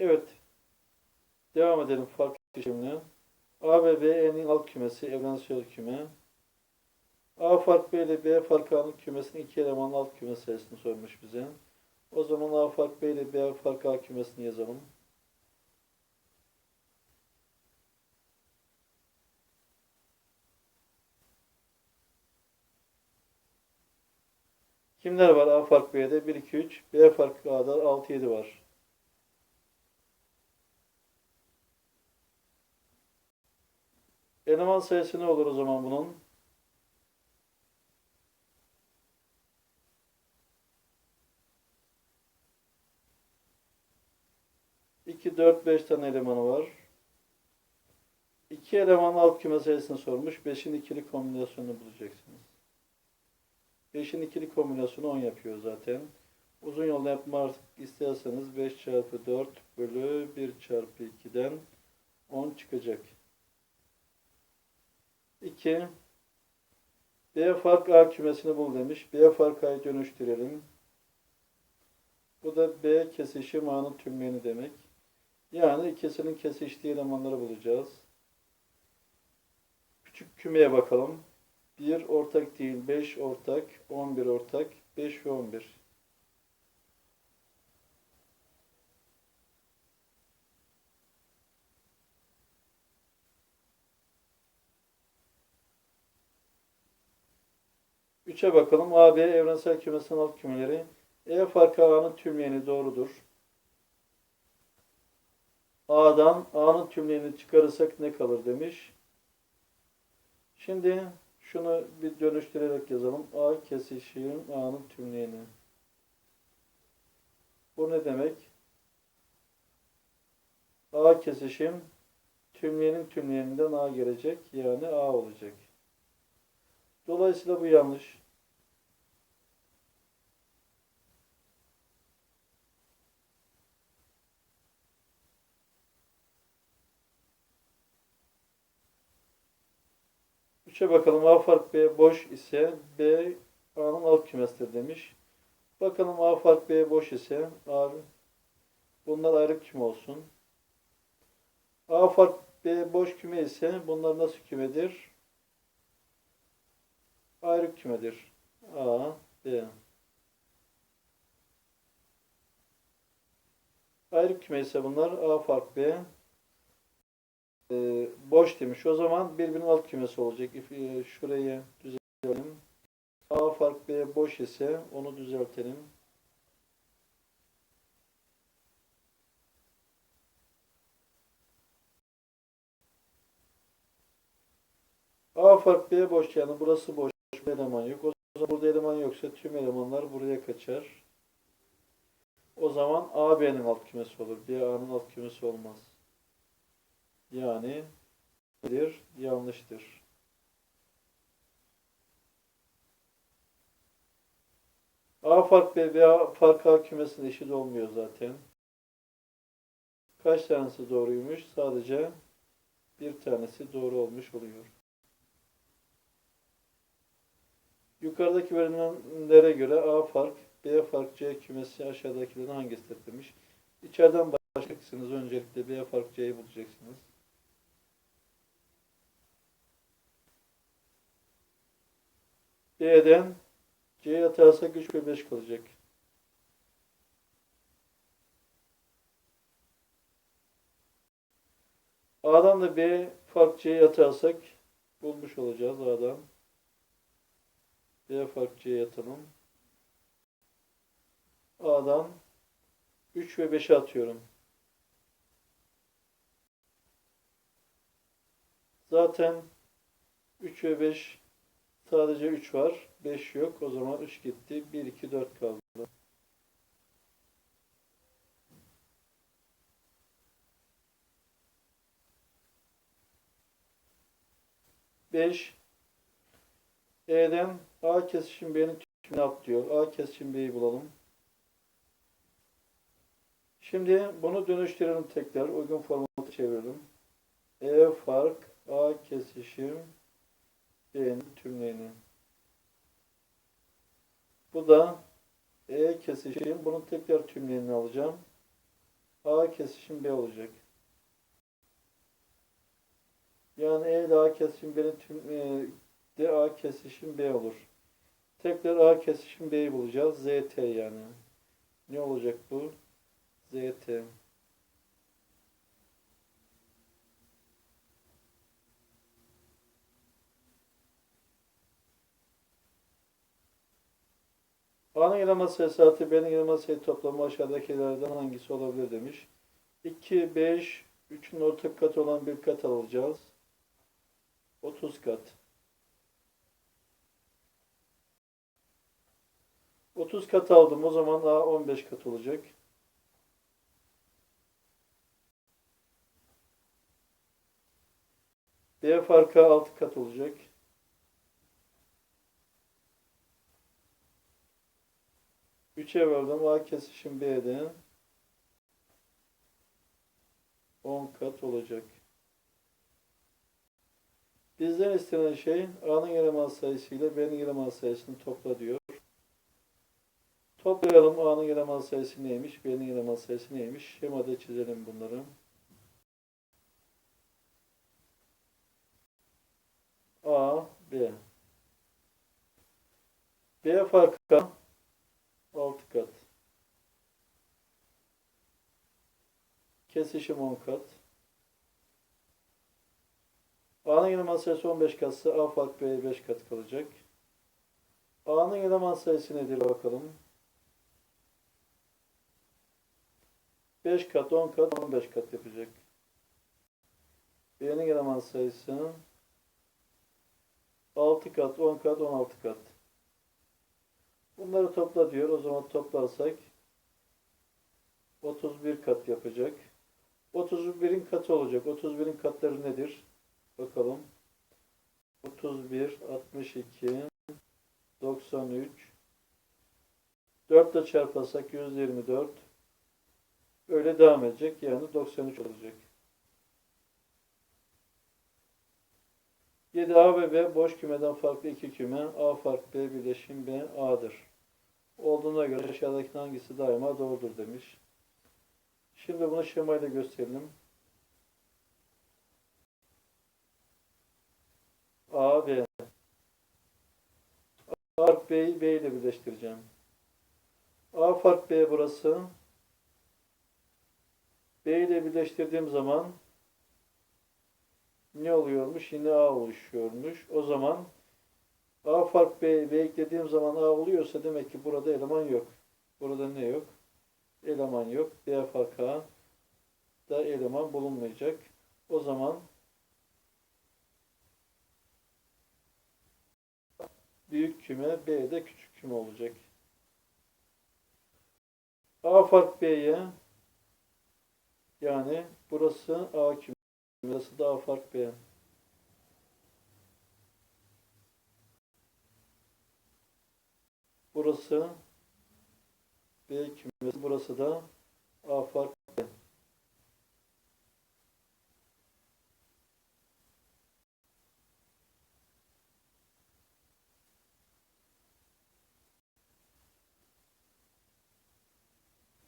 Evet. Devam edelim fark işlemine. A ve B E'nin alt kümesi evrensel küme. A fark B ile B fark A'nın kümesinin iki elemanın alt küme sayısını sormuş bize. O zaman A fark B ile B fark A kümesini yazalım. Kimler var A fark B'de? 1, 2, 3. B fark A'da 6, 7 var. Eleman sayısı ne olur o zaman bunun? İki, dört, beş tane elemanı var. İki eleman alt küme sayısını sormuş. Beşin ikili kombinasyonunu bulacaksınız. Beşin ikili kombinasyonu 10 yapıyor zaten. Uzun yol yapmak isterseniz 5 çarpı 4 bölü 1 çarpı 2'den 10 çıkacak. 2. B fark A kümesini bul demiş. B fark A'yı dönüştürelim. Bu da B kesişim A'nın tümleyeni demek. Yani ikisinin kesiştiği elemanları bulacağız. Küçük kümeye bakalım. 1 ortak değil, 5 ortak, 11 ortak, 5 ve 11. Üçe bakalım. A, B evrensel kümesinin alt kümeleri. E farkı A'nın tümleyeni doğrudur. A'dan A'nın tümleyeni çıkarırsak ne kalır demiş. Şimdi şunu bir dönüştürerek yazalım. A kesişim A'nın tümleyeni. Bu ne demek? A kesişim tümleyenin tümleyeninden A gelecek. Yani A olacak. Dolayısıyla bu yanlış. Üçe bakalım. A fark B boş ise B A'nın alt kümesidir demiş. Bakalım A fark B boş ise A bunlar ayrı küme olsun. A fark B boş küme ise bunlar nasıl kümedir? Ayrı kümedir. A, B. Ayrı küme ise bunlar A fark B e, boş demiş. O zaman birbirinin alt kümesi olacak. E, şurayı düzeltelim. A fark B boş ise onu düzeltelim. A fark B boş yani burası boş. Bir eleman yok. O zaman burada eleman yoksa tüm elemanlar buraya kaçar. O zaman A B'nin alt kümesi olur. B A'nın alt kümesi olmaz. Yani nedir? Yanlıştır. A fark B, B fark A kümesinin eşit olmuyor zaten. Kaç tanesi doğruymuş? Sadece bir tanesi doğru olmuş oluyor. Yukarıdaki verilenlere göre A fark, B fark, C kümesi aşağıdakilerin hangisidir demiş. İçeriden başlayacaksınız. Öncelikle B fark C'yi bulacaksınız. B'den C'ye atarsak 3 ve 5 kalacak. A'dan da B fark C'ye atarsak bulmuş olacağız A'dan. B fark C'ye atalım. A'dan 3 ve 5'e atıyorum. Zaten 3 ve 5 Sadece 3 var. 5 yok. O zaman 3 gitti. 1, 2, 4 kaldı. Beş. E'den A kesişim B'nin tümünü at diyor. A kesişim B'yi bulalım. Şimdi bunu dönüştürelim tekrar. Uygun formatı çevirelim. E fark A kesişim B'nin tümleyeni. Bu da E kesişim. Bunun tekrar tümleyeni alacağım. A kesişim B olacak. Yani E ile A kesişim B'nin tüm e, de A kesişim B olur. Tekrar A kesişim B'yi bulacağız. ZT yani. Ne olacak bu? ZT. A'nın eleman sayısı B'nin eleman sayı toplamı aşağıdakilerden hangisi olabilir demiş. 2, 5, 3'ün ortak katı olan bir kat alacağız. 30 kat. 30 kat aldım. O zaman A 15 kat olacak. B farkı 6 kat olacak. Üçe böldüm. A kesişim B'de 10 kat olacak. Bizden istenen şey A'nın eleman sayısı ile B'nin eleman sayısını topla diyor. Toplayalım A'nın eleman sayısı neymiş, B'nin eleman sayısı neymiş. Şemada çizelim bunları. A, B. B farkı 6 kat. Kesişim 10 kat. A'nın eleman sayısı 15 katsa A fark B'ye 5 kat kalacak. A'nın eleman sayısı nedir bakalım. 5 kat, 10 kat, 15 kat yapacak. B'nin eleman sayısı 6 kat, 10 kat, 16 kat. Bunları topla diyor. O zaman toplarsak 31 kat yapacak. 31'in katı olacak. 31'in katları nedir? Bakalım. 31, 62, 93. 4 ile çarparsak 124. Öyle devam edecek. Yani 93 olacak. 7 A ve B boş kümeden farklı iki küme. A fark B birleşim B A'dır. Olduğuna göre aşağıdaki hangisi daima doğrudur demiş. Şimdi bunu şemayla gösterelim. A, B. A B'yi B ile birleştireceğim. A fark B burası. B ile birleştirdiğim zaman ne oluyormuş? Yine A oluşuyormuş. O zaman A fark B, B eklediğim zaman A oluyorsa demek ki burada eleman yok. Burada ne yok? Eleman yok. A da eleman bulunmayacak. O zaman büyük küme B de küçük küme olacak. A fark B'ye yani burası A küme. Burası da A fark B. Burası B kümesi. Burası da A fark B.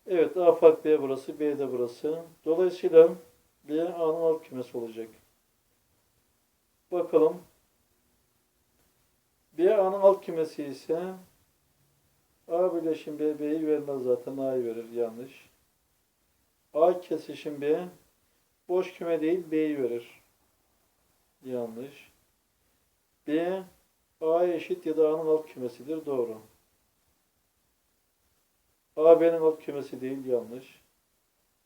Evet A fark B burası, B de burası. Dolayısıyla B A'nın alt kümesi olacak. Bakalım. B A'nın alt kümesi ise A birleşim B B'yi vermez zaten A'yı verir yanlış. A kesişim B boş küme değil B'yi verir. Yanlış. B A eşit ya da A'nın alt kümesidir. Doğru. A B'nin alt kümesi değil. Yanlış.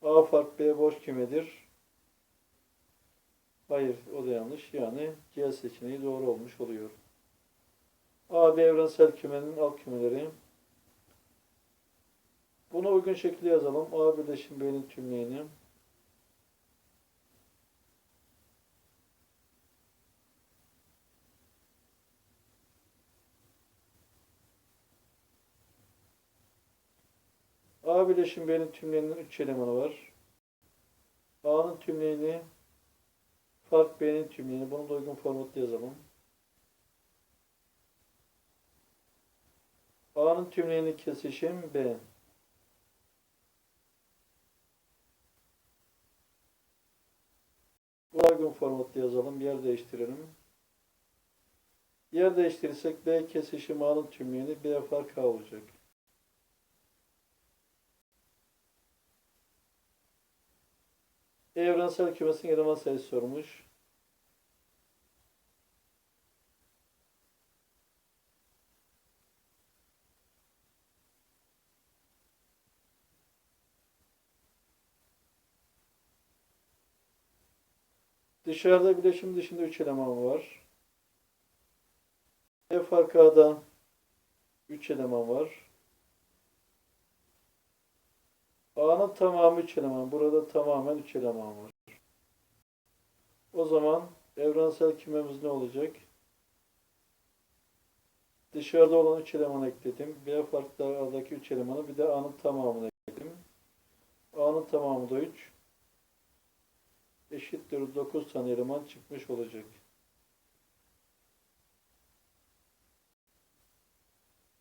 A fark B boş kümedir. Hayır, o da yanlış. Yani C seçeneği doğru olmuş oluyor. A, B evrensel kümenin alt kümeleri. Buna uygun şekilde yazalım. A birleşim B'nin tümleyini. A birleşim B'nin tümleyinin 3 elemanı var. A'nın tümleyini fark B'nin tümleyini bunu da uygun formatta yazalım. A'nın tümleyini kesişim B. formatta yazalım. Yer değiştirelim. Yer değiştirirsek B kesişim A'nın tümleyeni B fark A olacak. Evrensel kümesinin eleman sayısı sormuş. Dışarıda bileşim dışında 3 eleman var. A'da 3 eleman var. A'nın tamamı 3 eleman. Burada tamamen 3 eleman var. O zaman evrensel kümemiz ne olacak? Dışarıda olan 3 elemanı ekledim. B farklı A'daki 3 elemanı bir de A'nın tamamını ekledim. A'nın tamamı da 3 eşittir 9 tane eleman çıkmış olacak.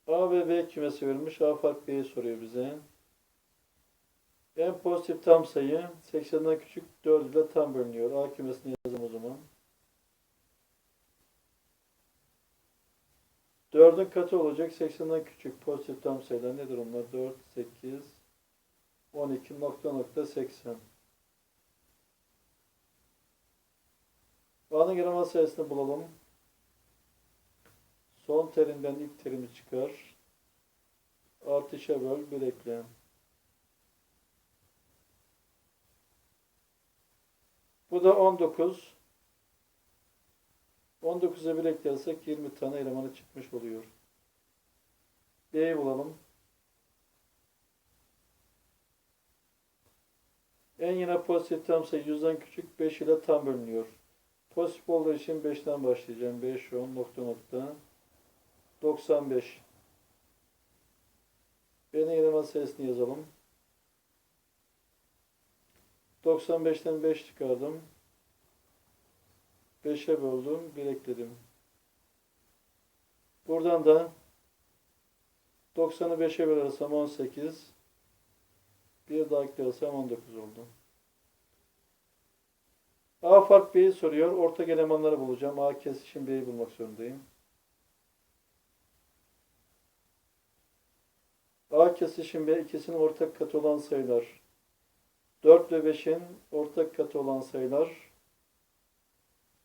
A ve B kümesi verilmiş. A fark B'yi soruyor bize. En pozitif tam sayı 80'den küçük 4 ile tam bölünüyor. A kümesini yazalım o zaman. 4'ün katı olacak. 80'den küçük pozitif tam sayılar nedir onlar? 4, 8, 12 nokta nokta 80. A'nın eleman sayısını bulalım. Son terimden ilk terimi çıkar. Artışa böl, bir ekle. Bu da 19. 19'a bir eklersek 20 tane elemanı çıkmış oluyor. B'yi bulalım. En yine pozitif tam sayı 100'den küçük 5 ile tam bölünüyor. Pozitif için 5'ten başlayacağım. 5, 10, nokta nokta. 95. B'nin eleman sayısını yazalım. 95'ten 5 çıkardım. 5'e böldüm. 1 ekledim. Buradan da 90'ı 5'e bölersem 18. Bir daha eklersem 19 oldu. A fark B'yi soruyor. Ortak elemanları bulacağım. A kesişim B'yi bulmak zorundayım. A kesişim B ikisinin ortak katı olan sayılar. 4 ve 5'in ortak katı olan sayılar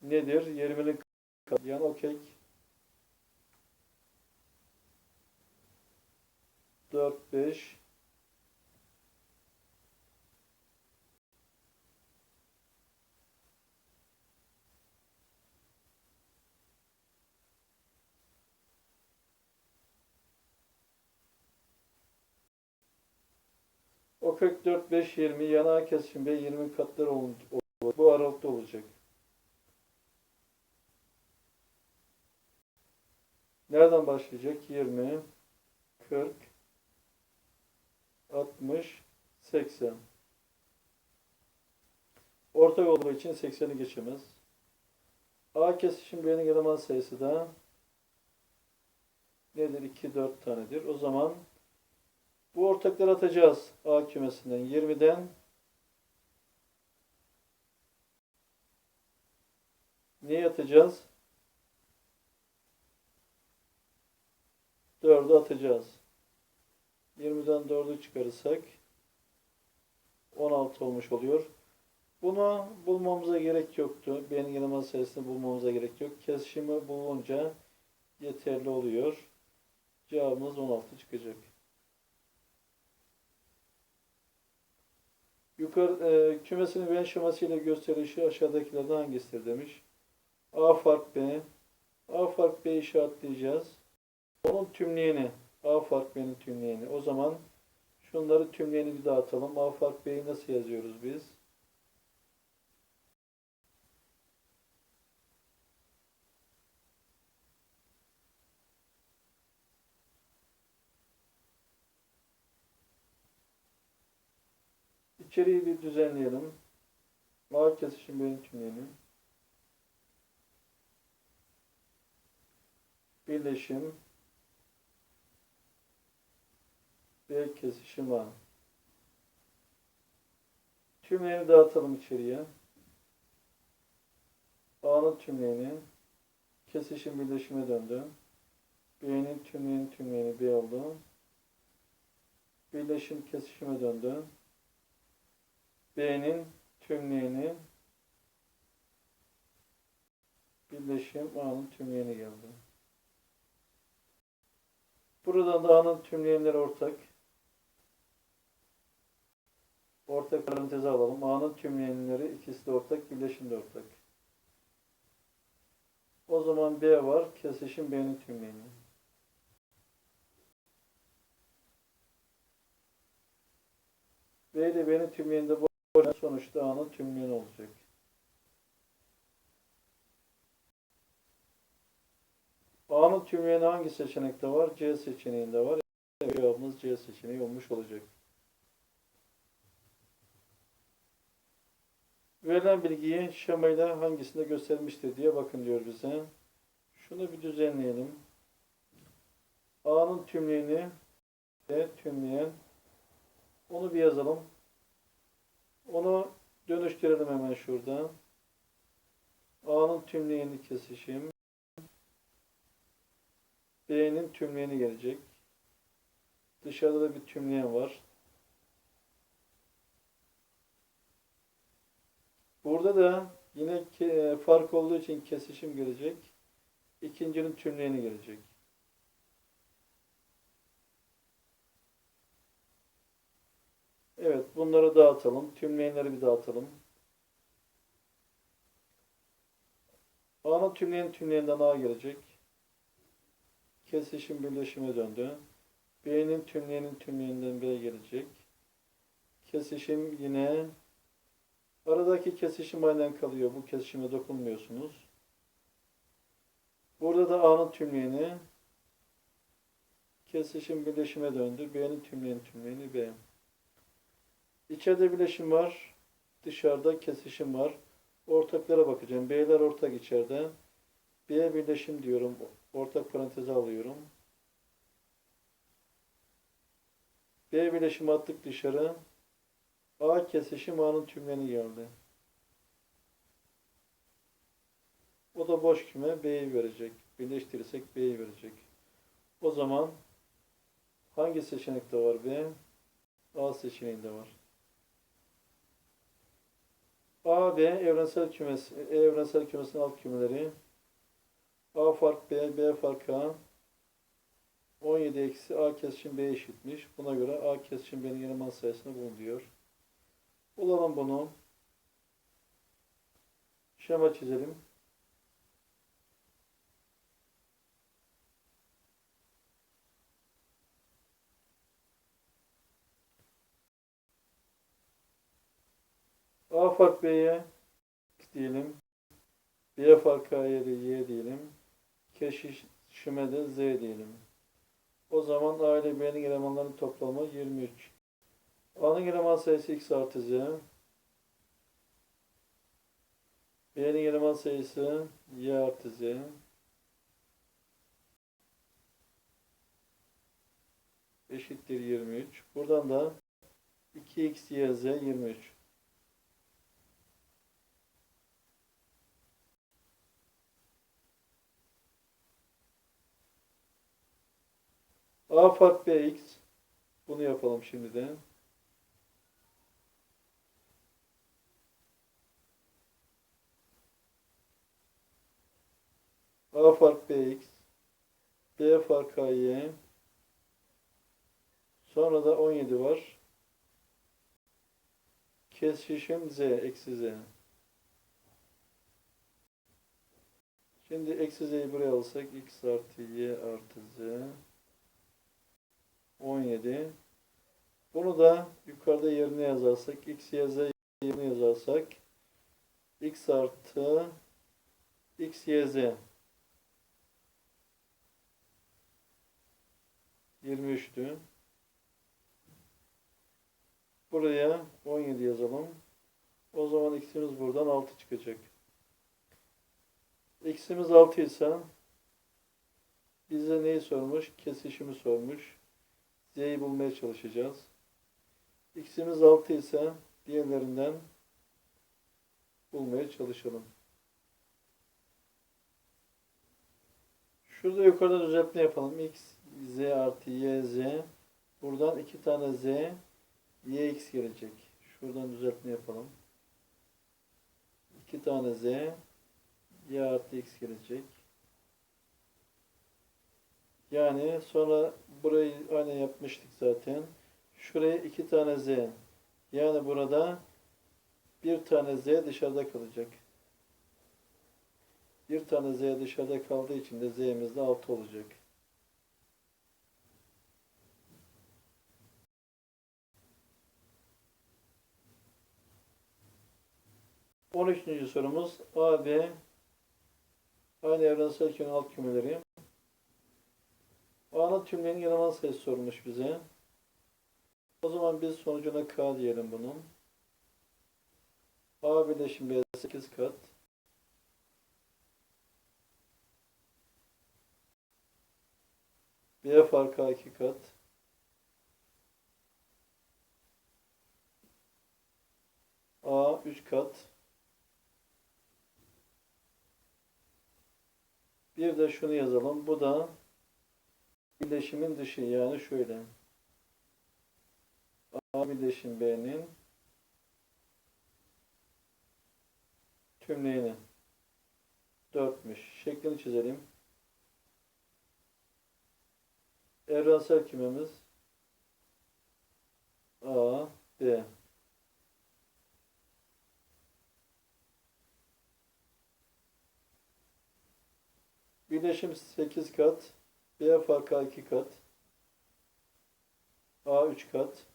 nedir? 20'nin katı. Yani okey. 4, 5, O 44, 5, 20 yana kesişim B 20 katları ol- ol- bu aralıkta olacak. Nereden başlayacak? 20, 40, 60, 80. Ortak olduğu için 80'i geçemez. A kesişim B'nin eleman sayısı da nedir? 2, 4 tanedir. O zaman bu ortakları atacağız A kümesinden. 20'den neye atacağız? 4'ü atacağız. 20'den 4'ü çıkarırsak 16 olmuş oluyor. Bunu bulmamıza gerek yoktu. B'nin eleman sayısını bulmamıza gerek yok. Kesişimi bulunca yeterli oluyor. Cevabımız 16 çıkacak. Yukarı e, kümesinin Venn şemasıyla gösterişi aşağıdakilerden hangisidir demiş. A fark B. A fark B işaretleyeceğiz. Onun tümleyeni. A fark B'nin tümleyeni. O zaman şunları tümleyeni bir dağıtalım. A fark B'yi nasıl yazıyoruz biz? İçeriği bir düzenleyelim. A kesişim B'nin tümleyeni. Birleşim B kesişim A. Tümlerini dağıtalım içeriye. A'nın tümleyeni kesişim birleşime döndü. B'nin tümleyeni tümleyeni B oldu. Birleşim kesişime döndü. B'nin tümleyeni birleşim A'nın tümleyeni geldi. Buradan da A'nın tümleyenleri ortak. Ortak paranteze alalım. A'nın tümleyenleri ikisi de ortak, birleşim de ortak. O zaman B var, kesişim B'nin tümleyeni. B ile B'nin tümleyeni bu sonuçta A'nın tümleyeni olacak. A'nın tümleyeni hangi seçenekte var? C seçeneğinde var. Cevabımız C seçeneği olmuş olacak. Verilen bilgiyi şemayla hangisinde göstermiştir diye bakın diyor bize. Şunu bir düzenleyelim. A'nın tümleyeni ve tümleyen onu bir yazalım. Onu dönüştürelim hemen şurada. A'nın tümleyeni kesişim. B'nin tümleyeni gelecek. Dışarıda da bir tümleyen var. Burada da yine fark olduğu için kesişim gelecek. İkincinin tümleyeni gelecek. Evet, bunları dağıtalım. Tümleyenleri bir dağıtalım. A'nın tümleyen tümleyeninden A gelecek. Kesişim birleşime döndü. B'nin tümleyenin tümleyeninden B gelecek. Kesişim yine aradaki kesişim aynen kalıyor. Bu kesişime dokunmuyorsunuz. Burada da A'nın tümleyeni kesişim birleşime döndü. B'nin tümleyeni tümleyeni B. İçeride birleşim var. Dışarıda kesişim var. Ortaklara bakacağım. B'ler ortak içeride. B birleşim diyorum. Ortak paranteze alıyorum. B birleşimi attık dışarı. A kesişim A'nın tümleni geldi. O da boş küme B'yi verecek. Birleştirirsek B'yi verecek. O zaman hangi seçenekte var B? A seçeneğinde var. A, B evrensel kümesi, E evrensel kümesinin alt kümeleri. A fark B, B fark A. 17 eksi A kesişim B eşitmiş. Buna göre A kesişim B'nin eleman sayısını bulun diyor. Bulalım bunu. Şema çizelim. A fark B'ye diyelim. B fark A'ya da Y diyelim. Keşişime de Z diyelim. O zaman A ile B'nin elemanlarının toplamı 23. A'nın eleman sayısı X artı Z. B'nin eleman sayısı Y artı Z. Eşittir 23. Buradan da 2x, y, z 23. A fark bx. Bunu yapalım şimdi de. A fark bx. B fark ay. Sonra da 17 var. Kesişim z eksi z. Şimdi eksi z'yi buraya alsak x artı y artı z. 17. Bunu da yukarıda yerine yazarsak x, y, z yerine yazarsak x artı x, y, z 23'tü. Buraya 17 yazalım. O zaman x'imiz buradan 6 çıkacak. x'imiz 6 ise bize neyi sormuş? Kesişimi sormuş. D'yi bulmaya çalışacağız. X'imiz 6 ise diğerlerinden bulmaya çalışalım. Şurada yukarıda düzeltme yapalım. X, Z artı Y, Z. Buradan iki tane Z, Y, X gelecek. Şuradan düzeltme yapalım. İki tane Z, Y artı X gelecek. Yani sonra burayı aynı yapmıştık zaten. Şuraya iki tane Z. Yani burada bir tane Z dışarıda kalacak. Bir tane Z dışarıda kaldığı için de Z'miz de 6 olacak. On üçüncü sorumuz A, B aynı evrensel kümenin alt kümeleri. A'nın tümlerinin eleman sayısı sormuş bize. O zaman biz sonucuna K diyelim bunun. A birleşim B 8 kat. B farkı 2 kat. A 3 kat. Bir de şunu yazalım. Bu da birleşimin dışı yani şöyle. A birleşim B'nin tümleyini 4'müş. Şeklini çizelim. Evrensel kümemiz A, B. Birleşim 8 kat, B farkı 2 kat, A 3 kat.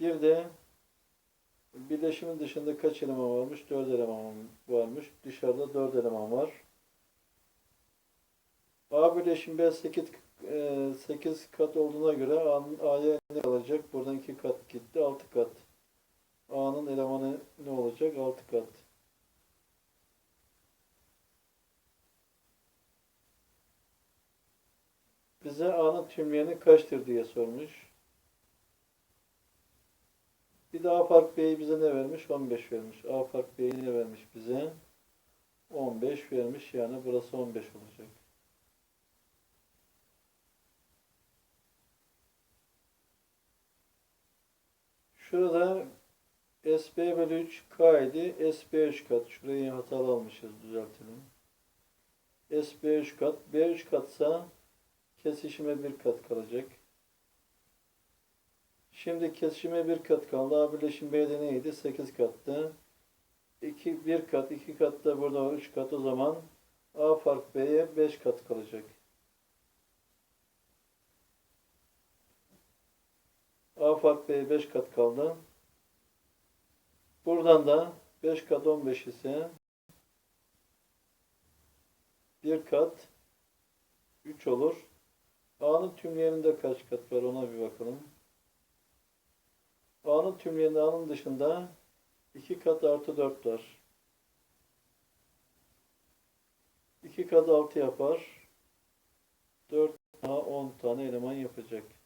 Bir de birleşimin dışında kaç eleman varmış? 4 eleman varmış. Dışarıda 4 eleman var. A birleşim B 8, 8 kat olduğuna göre A'ya ne kalacak? Buradan 2 kat gitti. 6 kat. A'nın elemanı ne olacak? 6 kat. Bize A'nın tümleyeni kaçtır diye sormuş. Bir de A fark B'yi bize ne vermiş? 15 vermiş. A fark B'yi ne vermiş bize? 15 vermiş. Yani burası 15 olacak. Şurada SB bölü 3 K idi. SB 3 kat. Şurayı hatalı almışız. Düzeltelim. SB 3 kat. B 3 katsa kesişime bir kat kalacak. Şimdi kesişime bir kat kaldı. A birleşim B'de neydi? 8 kattı. 2, 1 kat, 2 kat da burada var. 3 kat o zaman A fark B'ye 5 kat kalacak. A fark B'ye 5 kat kaldı. Buradan da 5 kat 15 ise 1 kat 3 olur. A'nın tümleyeninde kaç kat var ona bir bakalım. A'nın tümleyeni A'nın dışında 2 kat artı 4 var. 2 kat 6 yapar. 4 A 10 tane eleman yapacak.